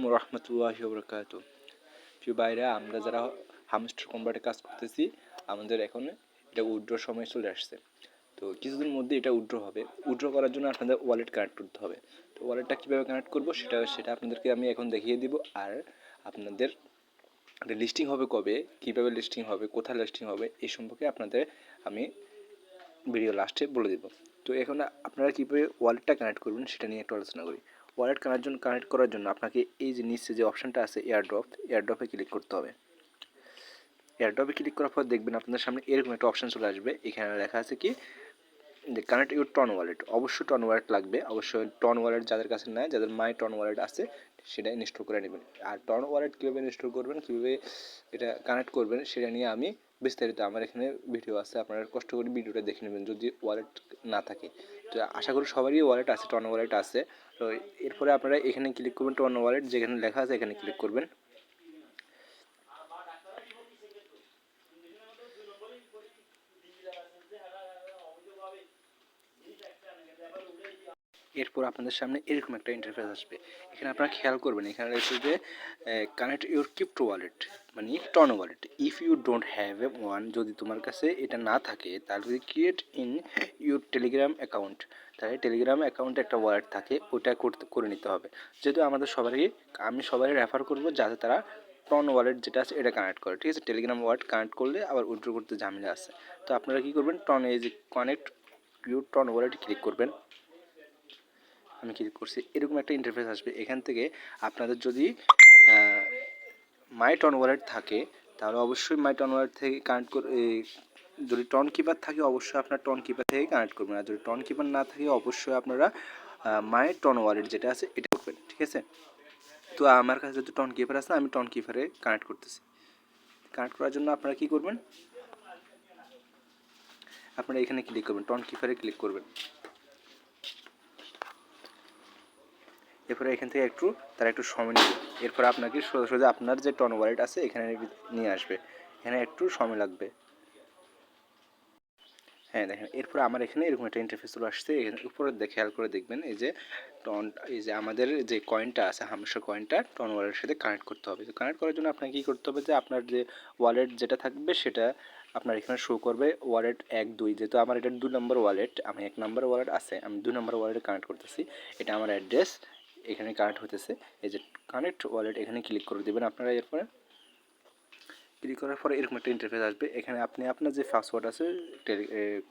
আলাইকুম রহমতুল্লাহ বরকাত প্রিয় বাইরে আমরা যারা হামস্টার কনভার্টে কাজ করতেছি, আমাদের এখন এটা উইড্রোর সময় চলে আসছে। তো কিছুদিন মধ্যে এটা উইড্রো হবে। উইড্রো করার জন্য আপনাদের ওয়ালেট কানেক্ট করতে হবে। তো ওয়ালেটটা কীভাবে কানেক্ট করব সেটা সেটা আপনাদেরকে আমি এখন দেখিয়ে দিব। আর আপনাদের লিস্টিং হবে কবে, কীভাবে লিস্টিং হবে, কোথায় লিস্টিং হবে এই সম্পর্কে আপনাদের আমি ভিডিও লাস্টে বলে দেবো। তো এখন আপনারা কীভাবে ওয়ালেটটা কানেক্ট করবেন সেটা নিয়ে একটু আলোচনা করি। ওয়ালেট কানেক্ট জন্য কানেক্ট করার জন্য আপনাকে এই যে নিচে যে অপশানটা আছে এয়ারড্রপ এয়ারড্রপে ক্লিক করতে হবে। এয়ারড্রপে ক্লিক করার পর দেখবেন আপনাদের সামনে এরকম একটা অপশান চলে আসবে। এখানে লেখা আছে কি? যে কানেক্ট ইউর টন ওয়ালেট অবশ্যই টন ওয়ালেট লাগবে। অবশ্যই টন ওয়ালেট যাদের কাছে নেয় যাদের মাই টন ওয়ালেট আছে, সেটা ইনস্টল করে নেবেন। আর টন ওয়ালেট কীভাবে ইনস্টল করবেন, কীভাবে এটা কানেক্ট করবেন, সেটা নিয়ে আমি বিস্তারিত আমার এখানে ভিডিও আছে, আপনারা কষ্ট করে ভিডিওটা দেখে নেবেন যদি ওয়ালেট না থাকে। তো আশা করি সবারই ওয়ালেট আছে টন ওয়ালেট আছে। তো এরপরে আপনারা এখানে ক্লিক করবেন টন ওয়ালেট যেখানে লেখা আছে এখানে ক্লিক করবেন। এরপর আপনাদের সামনে এরকম একটা ইন্টারফেস আসবে। এখানে আপনারা খেয়াল করবেন, এখানে রয়েছে যে কানেক্ট ইউর ক্রিপ্টো ওয়ালেট মানে TON wallet if you don't have a one যদি তোমার কাছে এটা না থাকে, তাহলে create in your Telegram account তাহলে টেলিগ্রাম অ্যাকাউন্টে একটা ওয়ালেট থাকে, ওটা করতে, করে নিতে হবে। যেহেতু আমাদের সবারই, আমি সবারই রেফার করব, যাতে তারা টন ওয়ালেট যেটা আছে, এটা কানেক্ট করে। ঠিক আছে? টেলিগ্রাম ওয়ালেট কানেক্ট করলে আবার উইড্রো করতে ঝামেলা আছে। তো আপনারা কী করবেন? টন এই যে connect your TON wallet click করবেন। আমি ক্লিক করছি, এরকম একটা ইন্টারফেস আসবে। এখান থেকে আপনাদের যদি মাই টন ওয়ালেট থাকে, তাহলে অবশ্যই মাই টন ওয়ালেট থেকে কানেক্ট করে যদি টন কিপার থাকে, অবশ্যই আপনার টন কিপার থেকে কানেক্ট করবেন। আর যদি টন কিপার না থাকে, অবশ্যই আপনারা মাই টন ওয়ালেট যেটা আছে, এটা করবেন, ঠিক আছে? তো আমার কাছে যদি টন কিপার আছে, আমি টন কিপারে কানেক্ট করতেছি। কানেক্ট করার জন্য আপনারা কি করবেন? আপনারা এখানে ক্লিক করবেন টন কিপারে ক্লিক করবেন। এরপরে এখান থেকে একটু, তারা একটু সময় নেবে। এরপর আপনাকে সোজা সোজা আপনার যে টন ওয়ালেট আছে, এখানে নিয়ে আসবে। এখানে একটু সময় লাগবে। হ্যাঁ দেখেন, এরপর আমার এখানে এরকম একটা ইন্টারফেস চলে আসছে। এখানে উপরে খেয়াল করে দেখবেন, এই যে টন এই যে আমাদের যে কয়েনটা আছে হামসা কয়েনটা টন ওয়ালেটের সাথে কানেক্ট করতে হবে। তো কানেক্ট করার জন্য আপনাকে কী করতে হবে যে, আপনার যে ওয়ালেট যেটা থাকবে, সেটা আপনার এখানে শো করবে। ওয়ালেট এক, দুই, যেহেতু আমার এটা দু নম্বর ওয়ালেট আমি এক নম্বর ওয়ালেট আছে, আমি দু নম্বর ওয়ালেটে কানেক্ট করতেছি। এটা আমার অ্যাড্রেস এখানে কানেক্ট হতেছে এই যে কানেক্ট ওয়ালেট এখানে ক্লিক করে দেবেন আপনারা এরপরে। ক্লিক করার পরে এরকম একটা ইন্টারফেস আসবে। এখানে আপনি আপনার যে পাসওয়ার্ড আছে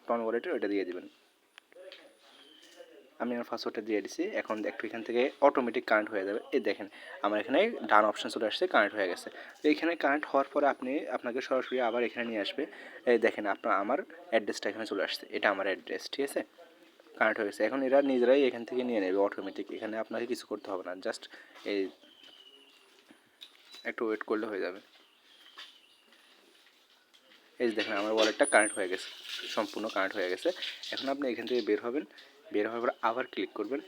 টন ওয়ালেটের ওইটা দিয়ে দেবেন। আমি আমার পাসওয়ার্ডটা দিয়ে দিছি। এখন একটু এখান থেকে অটোমেটিক কানেক্ট হয়ে যাবে। এই দেখেন, আমার এখানে ডান অপশান চলে আসছে কানেক্ট হয়ে গেছে। তো এখানে কানেক্ট হওয়ার পরে আপনি, আপনাকে সরাসরি আবার এখানে নিয়ে আসবে। এই দেখেন আপনার আমার অ্যাড্রেসটা এখানে চলে আসছে। এটা আমার অ্যাড্রেস ঠিক আছে? কানেক্ট হয়ে গেছে। এখন এরা নিজেরাই এখান থেকে নিয়ে নেবে অটোমেটিক এখানে আপনাকে কিছু করতে হবে না। জাস্ট এই একটু ওয়েট করলে হয়ে যাবে। এই যে দেখেন, আমার ওয়ালেটটা কানেক্ট হয়ে গেছে। সম্পূর্ণ কানেক্ট হয়ে গেছে। এখন আপনি এখান থেকে বের হবেন। বের হওয়ার পর আবার ক্লিক করবেন।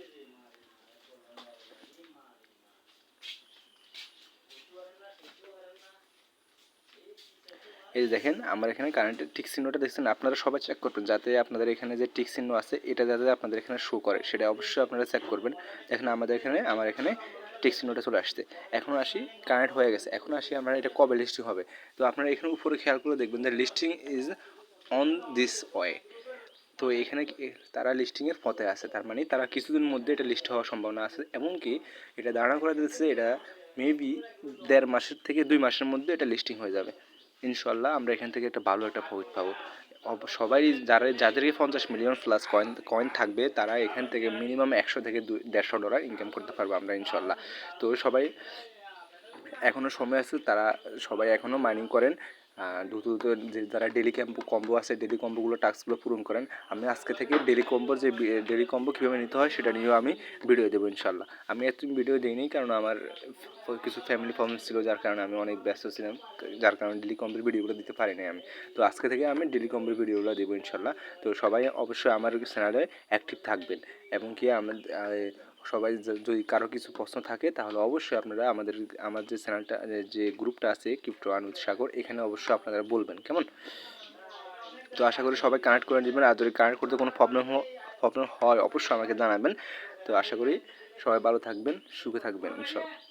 এই দেখেন, আমার এখানে কারেন্টের টিক চিহ্নটা দেখছেন, আপনারা সবাই চেক করবেন, যাতে আপনাদের এখানে যে টিক চিহ্ন আছে, এটা যাতে আপনাদের এখানে শো করে, সেটা অবশ্যই আপনারা চেক করবেন। দেখেন, আমাদের এখানে, আমার এখানে টিক চিহ্নটা চলে আসছে। এখন আসি কানেক্ট হয়ে গেছে। এখন আসি আমরা, এটা কবে লিস্টিং হবে? তো আপনারা এখানে উপরে খেয়াল করে দেখবেন যে listing is on this way তো এখানে তারা লিস্টিংয়ের পথে আছে, তার মানে তারা কিছুদিন মধ্যে এটা লিস্ট হওয়ার সম্ভাবনা আছে। এমনকি এটা ধারণা করা যাচ্ছে এটা মেবি দেড় মাসের থেকে দুই মাসের মধ্যে এটা লিস্টিং হয়ে যাবে। ইনশাল্লাহ আমরা এখান থেকে একটা ভালো একটা প্রফিট পাবো। সবাই যারা, যাদেরকে পঞ্চাশ মিলিয়ন প্লাস কয়েন কয়েন থাকবে, তারা এখান থেকে মিনিমাম একশো থেকে দেড়শো ডলার ইনকাম করতে পারব আমরা ইনশাল্লাহ। তো সবাই এখনও সময় আছে, তারা সবাই এখনও মাইনিং করেন। যে যারা ডেলি ক্যাম্প কম্বো আছে ডেলি কম্বোগুলো টাস্কগুলো পূরণ করেন, আমি আজকে থেকে ডেলি কম্বোর যে ডেলি কম্বো কীভাবে নিতে হয় সেটা নিয়েও আমি ভিডিও দেবো ইনশাল্লাহ আমি এত ভিডিও দিইনি কারণ আমার কিছু ফ্যামিলি প্রবলেম ছিল, যার কারণে আমি অনেক ব্যস্ত ছিলাম, যার কারণে ডেলি কম্বোর ভিডিওগুলো দিতে পারিনি আমি। তো আজকে থেকে আমি ডেলি কম্বোর ভিডিওগুলো দেবো ইনশাল্লাহ তো সবাই অবশ্যই আমার চ্যানেলে অ্যাক্টিভ থাকবেন। এবং কি আমার সবাই যদি কারও কিছু প্রশ্ন থাকে, তাহলে অবশ্যই আপনারা আমাদের, আমার যে চ্যানেলটা যে গ্রুপটা আছে ক্রিপ্টো আনুদ সাগর, এখানে অবশ্যই আপনারা বলবেন, কেমন? তো আশা করি সবাই কানেক্ট করে নেবেন, আর যদি কানেক্ট করতে কোনো প্রবলেম প্রবলেম হয়, অবশ্যই আমাকে জানাবেন। তো আশা করি সবাই ভালো থাকবেন, সুখে থাকবেন, ইনশাল্লাহ।